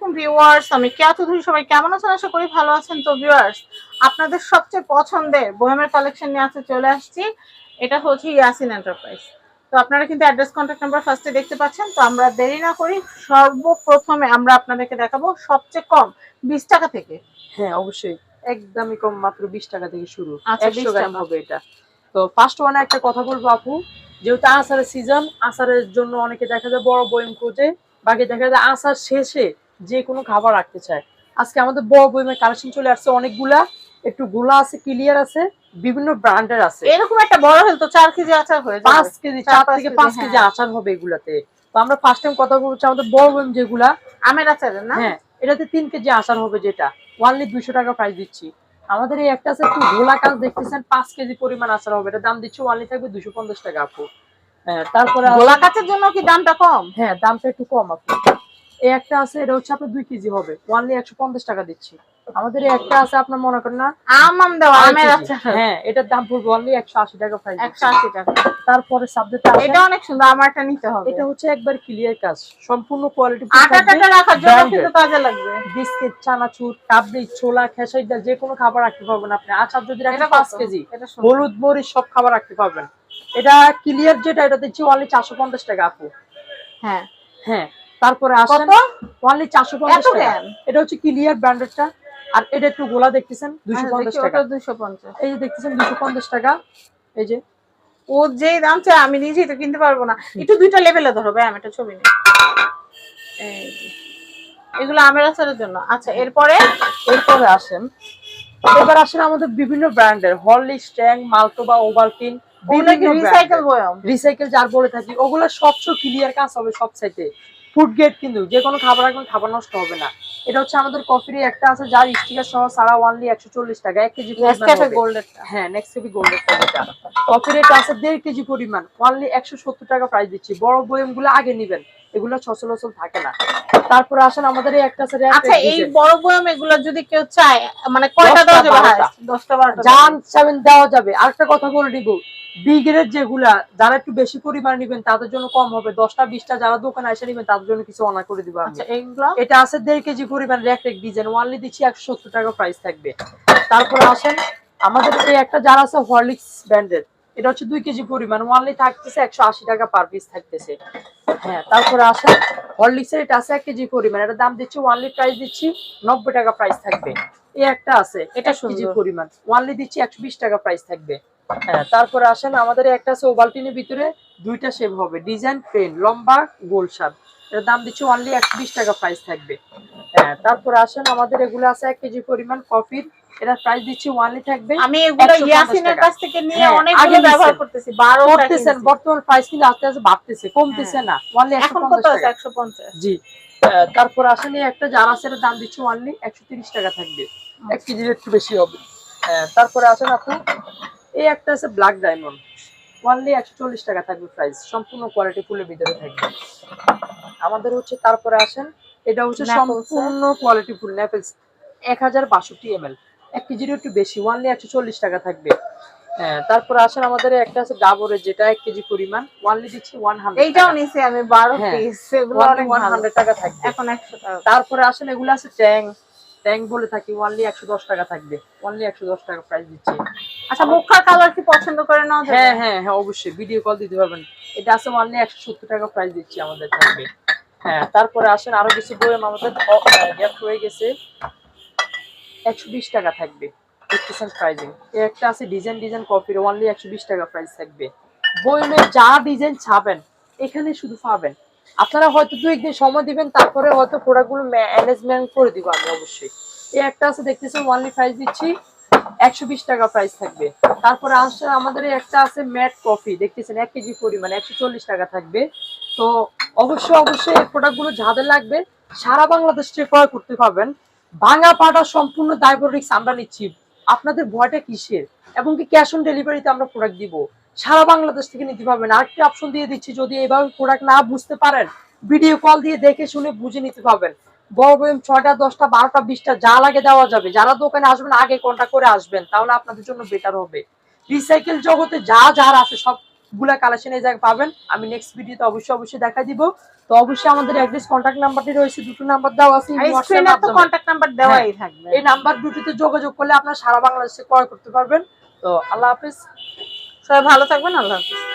আলাইকুম ভিউয়ার্স আমি কেয়া চৌধুরী। সবাই কেমন আছেন? আশা করি ভালো আছেন। তো ভিউয়ার্স আপনাদের সবচেয়ে পছন্দের বোহেমের কালেকশন নিয়ে আজকে চলে আসছি। এটা হচ্ছে ইয়াসিন এন্টারপ্রাইজ তো আপনারা কিন্তু অ্যাড্রেস কন্ট্যাক্ট নাম্বার ফার্স্টে দেখতে পাচ্ছেন। তো আমরা দেরি না করি সর্বপ্রথমে আমরা আপনাদেরকে দেখাবো সবচেয়ে কম বিশ টাকা থেকে। হ্যাঁ অবশ্যই। একদমই কম মাত্র বিশ টাকা থেকে শুরু। আচ্ছা, একশো গ্রাম হবে এটা। তো ফার্স্ট ওয়ানে একটা কথা বলব আপু। যেহেতু আচারের সিজন আচারের জন্য অনেকে দেখা যায় বড় বয়ম খোঁজে। বাকি দেখা যায় আচার শেষে যে কোনো খাবার রাখতে চায়। আজকে আমাদের বড় বয়মের কালেকশন চলে আসছে অনেকগুলা। একটু গোলা আছে ক্লিয়ার আছে বিভিন্ন ব্র্যান্ডের আছে। এরকম একটা বড় হলে তো চার কেজি আচার হয়ে পাঁচ কেজি চার থেকে পাঁচ কেজি হ্যাঁ। আচার হবে এগুলাতে। তো আমরা ফার্স্ট টাইম কথা বলছি আমাদের বড় বয়ম যেগুলা। আমের আচার না? হ্যাঁ এটাতে তিন কেজি আচার হবে যেটা। ওয়ানলি দুইশো টাকা প্রাইস দিচ্ছি। আমাদের এই একটা আছে একটু গোলা কাজ দেখতেছেন পাঁচ কেজি পরিমাণ আচার হবে। এটা দাম দিচ্ছি ওয়ানলি থাকবে দুশো পঞ্চাশ টাকা আপু। হ্যাঁ তারপরে গোলা কাচের জন্য কি দামটা কম? হ্যাঁ দামটা একটু কম আপু। এই একটা আছে এটা হচ্ছে আপনার দুই কেজি হবে। ওয়ানলি একশো পঞ্চাশ টাকা দিচ্ছি। আমাদের একটা আছে আপনার মনে করেন না? আম আম দেওয়া আমের। হ্যাঁ এটার দাম পড়বে অনলি একশো আশি টাকা প্রাইস একশো আশি টাকা। তারপরে সাবজেক্ট এটা অনেক সুন্দর আমারটা নিতে হবে। এটা হচ্ছে একবার ক্লিয়ার কাজ সম্পূর্ণ কোয়ালিটি আটা রাখার জন্য কিন্তু কাজে লাগবে। বিস্কিট চানাচুর কাবলি ছোলা খেসারি ডাল যে কোনো খাবার রাখতে পারবেন আপনি। আচার যদি রাখেন পাঁচ কেজি। হলুদ মরিচ সব খাবার রাখতে পারবেন। এটা ক্লিয়ার যেটা এটা দিচ্ছি অনলি চারশো পঞ্চাশ টাকা আপু। হ্যাঁ। হ্যাঁ। তারপরে আসেন অনলি চারশো পঞ্চাশ এত টাকা। এটা হচ্ছে ক্লিয়ার ব্র্যান্ডেডটা আর এটা একটু গোলা দেখতেছেন দুশো আচ্ছা, পঞ্চাশ দেখি, টাকা। ওটা 250 এই যে দেখতেছেন দুশো পঞ্চাশ টাকা। এই যে। ও যে দাম চাই আমি নিজেই তো কিনতে পারব না। একটু দুইটা লেভেলে ধরো ভাই আমি একটা ছবি নিই। এগুলো আমের আচারের জন্য। আচ্ছা এরপরে? এরপরে আসেন। এবার আসেন আমাদের বিভিন্ন ব্র্যান্ডের। হরলিক্স ট্যাং মালটোবা ওভালটিন ওগুলো রিসাইকেল বয়ম? রিসাইকেল যার বলে থাকি ওগুলো স্বচ্ছ ক্লিয়ার কাজ হবে সব সাইতে ফুড গ্রেড কিন্তু যে কোনো খাবার রাখবেন খাবার নষ্ট হবে না। এটা হচ্ছে আমাদের কফির একটা আছে যার স্টিকার সহ সারা ওয়ানলি একশো চল্লিশ টাকা এক কেজি হ্যাঁ নেক্সট কেবি গোল্ডের কফির এটা আছে দেড় কেজি পরিমাণ ওয়ানলি একশো সত্তর টাকা প্রাইস দিচ্ছি। বড় বয়মগুলো আগে নিবেন এগুলো ছসল লসল থাকে না। তারপরে আসেন আমাদের এই একটা আচ্ছা এই বড় বয়ম এগুলো যদি কেউ চায় মানে কয়টা দেওয়া যাবে? দশটা বারোটা। জান সেভেন দেওয়া যাবে। আরেকটা কথা বলে বিগ্রেড যেগুলা যারা একটু বেশি পরিমাণ নিবেন তাদের জন্য কম হবে। দশটা বিশটা যারা দোকানে এসে নিবেন তাদের জন্য কিছু অনা করে দিবা আচ্ছা এটা আছে দেড় কেজি পরিমাণ রেক রেক ডিজাইন। ওয়ানলি দিচ্ছি একশো সত্তর টাকা প্রাইস থাকবে। তারপরে আসেন আমাদের এই একটা যারা আছে হরলিক্স ব্র্যান্ডের এটা হচ্ছে দুই কেজি পরিমাণ ওয়ানলি থাকতেছে একশো আশি টাকা পার পিস থাকতেছে। হ্যাঁ তারপরে আসেন হরলিক্স এর এটা আছে এক কেজি পরিমাণ এটা দাম দিচ্ছি ওয়ানলি প্রাইস দিচ্ছি নব্বই টাকা প্রাইস থাকবে। এই একটা আছে এটা কেজি পরিমাণ ওয়ানলি দিচ্ছি একশো বিশ টাকা প্রাইস থাকবে। হ্যাঁ তারপরে আসেন আমাদের একটা আছে ওভালটিনের ভিতরে দুইটা শেপ হবে ডিজাইন প্লেন লম্বা গোল সাপ এর দাম দিচ্ছি অনলি একশো বিশ টাকা প্রাইস থাকবে। হ্যাঁ তারপরে আসেন আমাদের এগুলো আছে এক কেজি পরিমাণ কফির। এটা প্রাইস দিচ্ছি ওয়ানলি থাকবে। আমি এগুলো ইয়াসিনের কাছ থেকে নিয়ে হ্যাঁ, অনেক আগে ব্যবহার করতেছি বারো করতেছেন বর্তমান প্রাইস কিন্তু আস্তে আস্তে বাড়তেছে কমতেছে না ওয়ানলি একশো এখন কত পঞ্চাশ আছে টাকা একশো পঞ্চাশ? জি তারপর আসেন একটা জার আছে এটার দাম দিচ্ছি ওয়ানলি একশো তিরিশ টাকা থাকবে। এক কেজির একটু বেশি হবে। হ্যাঁ, তারপরে আসেন আপু এই একটা আছে ব্ল্যাক ডায়মন্ড ওয়ানলি একশো চল্লিশ টাকা থাকবে প্রাইস সম্পূর্ণ কোয়ালিটি ফুলের ভিতরে থাকবে। আমাদের হচ্ছে তারপরে আসেন এটা হচ্ছে সম্পূর্ণ কোয়ালিটি ফুল নেপেলস এক হাজার বাষট্টি এম এল এক কেজির একটু বেশি। ওয়ানলি একশো চল্লিশ টাকা থাকবে। হ্যাঁ তারপরে আসেন আমাদের একটা আছে ডাবরের যেটা এক কেজি পরিমাণ। ওয়ানলি দিচ্ছি ওয়ান হান্ড্রেড এইটাও নিছি আমি বারো। পিস ওয়ান হান্ড্রেড টাকা থাকবে। এখন একশো টাকা। তারপরে আসেন এগুলো আছে ট্যাং। ট্যাং বলে থাকি ওয়ানলি একশো দশ টাকা থাকবে। ওয়ানলি একশো দশ টাকা প্রাইস দিচ্ছি। আচ্ছা মুখার কালার কি পছন্দ করে নাও হ্যাঁ হ্যাঁ হ্যাঁ অবশ্যই। ভিডিও কল দিতে পারবেন। এটা আছে ওয়ানলি একশো সত্তর টাকা প্রাইস দিচ্ছি আমাদের থাকবে। হ্যাঁ। তারপরে আসেন আরও কিছু বইম আমাদের গ্যাপ গেছে। একশো বিশ টাকা থাকবে। দেখতেছেন প্রাইজিং একটা আছে ডিজাইন ডিজাইন কপির ওয়ানলি একশো বিশ টাকা প্রাইস থাকবে। বইমে যা ডিজাইন ছাবেন এখানে শুধু পাবেন। আপনারা হয়তো দু একদিন সময় দিবেন, তারপরে হয়তো প্রোডাক্টগুলো ম্যানেজমেন্ট করে দিব আমি অবশ্যই। এই একটা আছে দেখতেছেন ওয়ানলি প্রাইস দিচ্ছি, একশো বিশ টাকা প্রাইস থাকবে। তারপরে আসছে আমাদের একটা আছে ম্যাট কফি দেখতেছেন, এক কেজি পরিমাণ, একশো চল্লিশ টাকা থাকবে। তো অবশ্যই অবশ্যই এই প্রোডাক্টগুলো যাদের লাগবে, সারা বাংলাদেশ ক্রয় করতে পারবেন। ভাঙা পাটা সম্পূর্ণ দায়বরিক্স আমরা নিচ্ছি। আপনাদের ভয়টা কিসের? এবং কি ক্যাশ অন ডেলিভারিতে আমরা প্রোডাক্ট দিব? সারা বাংলাদেশ থেকে নিতে পারবেন। আরেকটি অপশন দিয়ে দিচ্ছি, যদি এইভাবে প্রোডাক্ট না বুঝতে পারেন ভিডিও কল দিয়ে দেখে শুনে বুঝে নিতে পারবেন। বড় বয়ম ছয়টা, দশটা, বারোটা, বিশটা, যা লাগে দেওয়া যাবে। যারা দোকানে আসবেন, আগে কন্টাক্ট করে আসবেন, তাহলে আপনাদের জন্য বেটার হবে। রিসাইকেল জগতে যা, যার আছে, সব গুলা কালেকশন এই জায়গায় পাবেন। আমি নেক্সট ভিডিওতে অবশ্যই অবশ্যই দেখা দিব। তো অবশ্যই আমাদের অ্যাড্রেস কন্ট্যাক্ট নাম্বারটি রয়েছে দুটো নাম্বার দেওয়া আছে তো। কন্ট্যাক্ট নাম্বার দেওয়াই থাকবে। এই নাম্বার দুটিতে যোগাযোগ করলে আপনারা সারা বাংলাদেশে ক্রয় করতে পারবেন। তো আল্লাহ হাফিজ। সবাই ভালো থাকবেন আল্লাহ হাফিজ।